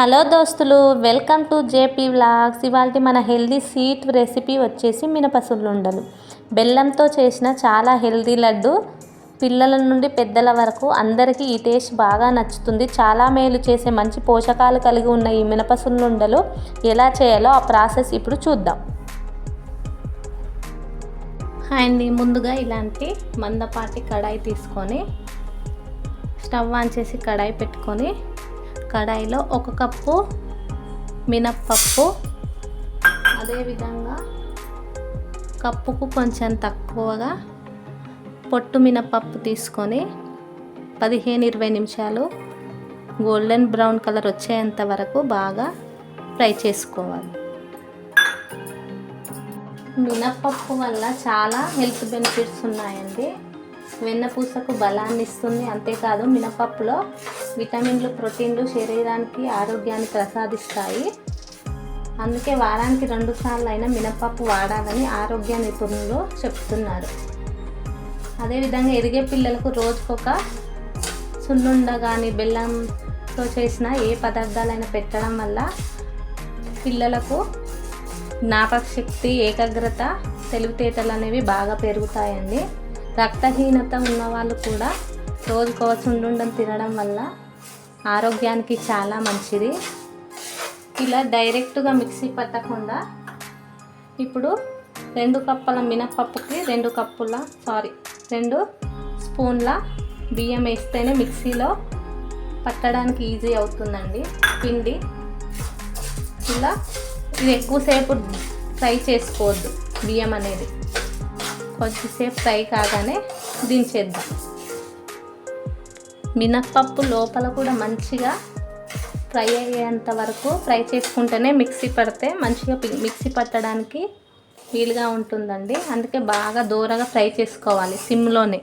Hello దోస్తులు welcome to JP vlogs. ఇవాళ మన హెల్దీ స్వీట్ రెసిపీ వచ్చేసి మినపసుల్లుండలు బెల్లంతో చేసిన చాలా హెల్దీ లడ్డు. పిల్లల నుండి పెద్దల వరకు అందరికీ ఈ టేస్ట్ బాగా నచ్చుతుంది. చాలా మేలు చేసే మంచి పోషకాలు కలిగి ఉన్న ఈ మినపసుల్లుండలు ఎలా చేయాలో ఆ ప్రాసెస్ ఇప్పుడు చూద్దాం. అండ్. ముందుగా ఇలాంటి మందపాటి కడాయి తీసుకొని స్టవ్ ఆన్ చేసి కడాయి పెట్టుకొని కడాయిలో ఒక కప్పు మినప్పప్పు. అదేవిధంగా కప్పుకు కొంచెం తక్కువగా పొట్టు మినప్పప్పు తీసుకొని పదిహేను ఇరవై నిమిషాలు గోల్డెన్ బ్రౌన్ కలర్ వచ్చేంత వరకు బాగా ఫ్రై చేసుకోవాలి. మినప్పప్పు వల్ల చాలా హెల్త్ బెనిఫిట్స్ ఉన్నాయండి. వెన్నపూసకు బలాన్ని ఇస్తుంది. అంతేకాదు మినపప్పులో విటమిన్లు ప్రోటీన్లు శరీరానికి ఆరోగ్యాన్ని ప్రసాదిస్తాయి. అందుకే వారానికి రెండు సార్లు అయినా మినపప్పు వాడాలని ఆరోగ్య నిపుణులు చెప్తున్నారు. అదేవిధంగా ఎదిగే పిల్లలకు రోజుకొక సున్నుండ కానీ బెల్లంతో చేసిన ఏ పదార్థాలైనా పెట్టడం వల్ల పిల్లలకు జ్ఞాపక శక్తి ఏకాగ్రత తెలివితేటలు అనేవి బాగా పెరుగుతాయండి. రక్తహీనత ఉన్న వాళ్ళు కూడా రోజుకో సుండుండం తినడం వల్ల ఆరోగ్యానికి చాలా మంచిది. ఇలా డైరెక్ట్గా మిక్సీ పట్టకుండా ఇప్పుడు రెండు కప్పుల మినపప్పుకి రెండు కప్పుల సారీ రెండు స్పూన్ల బియ్యం వేస్తేనే మిక్సీలో పట్టడానికి ఈజీ అవుతుందండి పిండి. ఇలా ఇది ఎక్కువసేపు ఫ్రై చేసుకోవద్దు బియ్యం అనేది. కొద్దిసేపు ఫ్రై కాగానే దించేద్దాం. మినప్పప్పు లోపల కూడా మంచిగా ఫ్రై అయ్యేంత వరకు ఫ్రై చేసుకుంటేనే మిక్సీ పడితే మంచిగా మిక్సీ పట్టడానికి వీలుగా ఉంటుందండి. అందుకే బాగా దూరగా ఫ్రై చేసుకోవాలి సిమ్లోనే.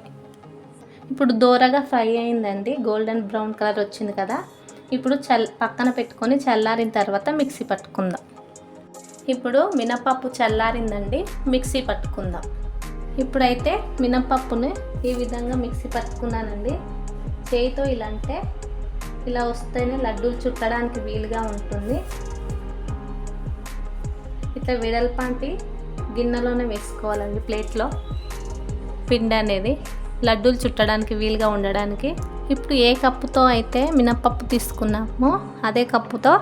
ఇప్పుడు దూరగా ఫ్రై అయిందండి. గోల్డెన్ బ్రౌన్ కలర్ వచ్చింది కదా. ఇప్పుడు చల్ పక్కన పెట్టుకొని చల్లారిన తర్వాత మిక్సీ పట్టుకుందాం. ఇప్పుడు మినపప్పు చల్లారిందండి. మిక్సీ పట్టుకుందాం. ఇప్పుడైతే మినపప్పుని ఈ విధంగా మిక్సీ పట్టుకున్నానండి. చేయితో ఇలా అంటే ఇలా వస్తేనే లడ్డూలు చుట్టడానికి వీలుగా ఉంటుంది. ఇట్లా వెడల్పాంటి గిన్నెలోనే వేసుకోవాలండి ప్లేట్లో. పిండి అనేది లడ్డూలు చుట్టడానికి వీలుగా ఉండడానికి. ఇప్పుడు ఏ కప్పుతో అయితే మినప్పప్పు తీసుకున్నామో అదే కప్పుతో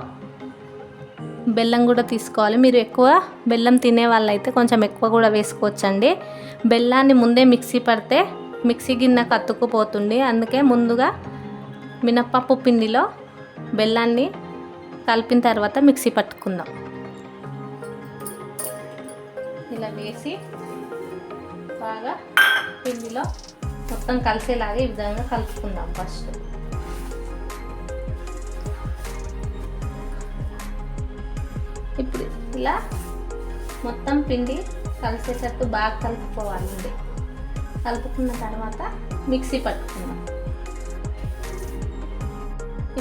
బెల్లం కూడా తీసుకోవాలి. మీరు ఎక్కువ బెల్లం తినే వాళ్ళైతే కొంచెం ఎక్కువ కూడా వేసుకోవచ్చండి. బెల్లాన్ని ముందే మిక్సీ పడితే మిక్సీ గిన్నె కత్తుకుపోతుంది. అందుకే ముందుగా మినప్పప్పు పిండిలో బెల్లాన్ని కలిపిన తర్వాత మిక్సీ పట్టుకుందాం. ఇలా వేసి బాగా పిండిలో మొత్తం కలిసేలాగా ఈ విధంగా కలుపుకుందాం ఫస్ట్. ఇప్పుడు ఇలా మొత్తం పిండి కలిసేటట్టు బాగా కలుపుకోవాలండి కలుపుకున్న తర్వాత మిక్సీ పట్టుకుందాం.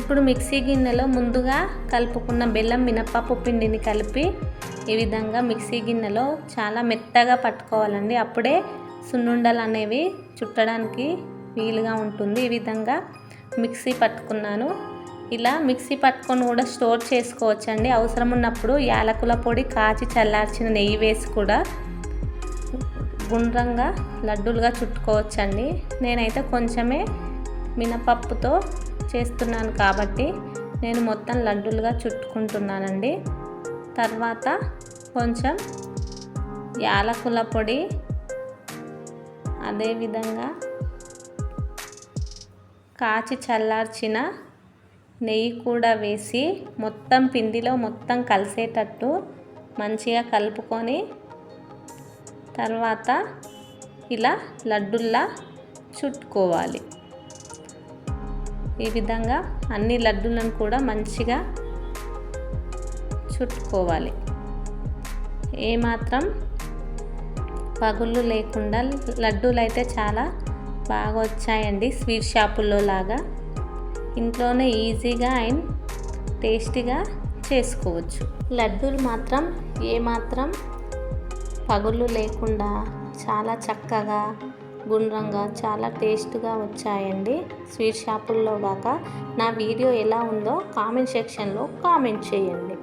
ఇప్పుడు మిక్సీ గిన్నెలో ముందుగా కలుపుకున్న బెల్లం మినపప్పు పిండిని కలిపి ఈ విధంగా మిక్సీ గిన్నెలో చాలా మెత్తగా పట్టుకోవాలండి. అప్పుడే సున్నుండలు అనేవి చుట్టడానికి వీలుగా ఉంటుంది. ఈ విధంగా మిక్సీ పట్టుకున్నాను. ఇలా మిక్సీ పట్టుకొని కూడా స్టోర్ చేసుకోవచ్చండి. అవసరం ఉన్నప్పుడు యాలకుల పొడి కాచి చల్లార్చిన నెయ్యి వేసి కూడా గుండ్రంగా లడ్డూలుగా చుట్టుకోవచ్చండి. నేనైతే కొంచెమే మినపప్పుతో చేస్తున్నాను కాబట్టి నేను మొత్తం లడ్డూలుగా చుట్టుకుంటున్నానండి. తర్వాత కొంచెం యాలకుల పొడి అదేవిధంగా కాచి చల్లార్చిన నెయ్యి కూడా వేసి మొత్తం పిండిలో మొత్తం కలిసేటట్టు మంచిగా కలుపుకొని తర్వాత ఇలా లడ్డుల్లా చుట్టుకోవాలి. ఈ విధంగా అన్ని లడ్డులను కూడా మంచిగా చుట్టుకోవాలి. ఏమాత్రం పగుళ్ళు లేకుండా లడ్డూలు అయితే చాలా బాగా వచ్చాయండి స్వీట్ షాపుల్లో లాగా. ఇంట్లోనే ఈజీగా అండ్ టేస్టీగా చేసుకోవచ్చు. లడ్డూలు మాత్రం ఏమాత్రం పగుళ్ళు లేకుండా చాలా చక్కగా గుండ్రంగా చాలా టేస్ట్గా వచ్చాయండి. స్వీట్ షాపుల్లో కాక నా వీడియో ఎలా ఉందో కామెంట్ సెక్షన్లో కామెంట్ చేయండి.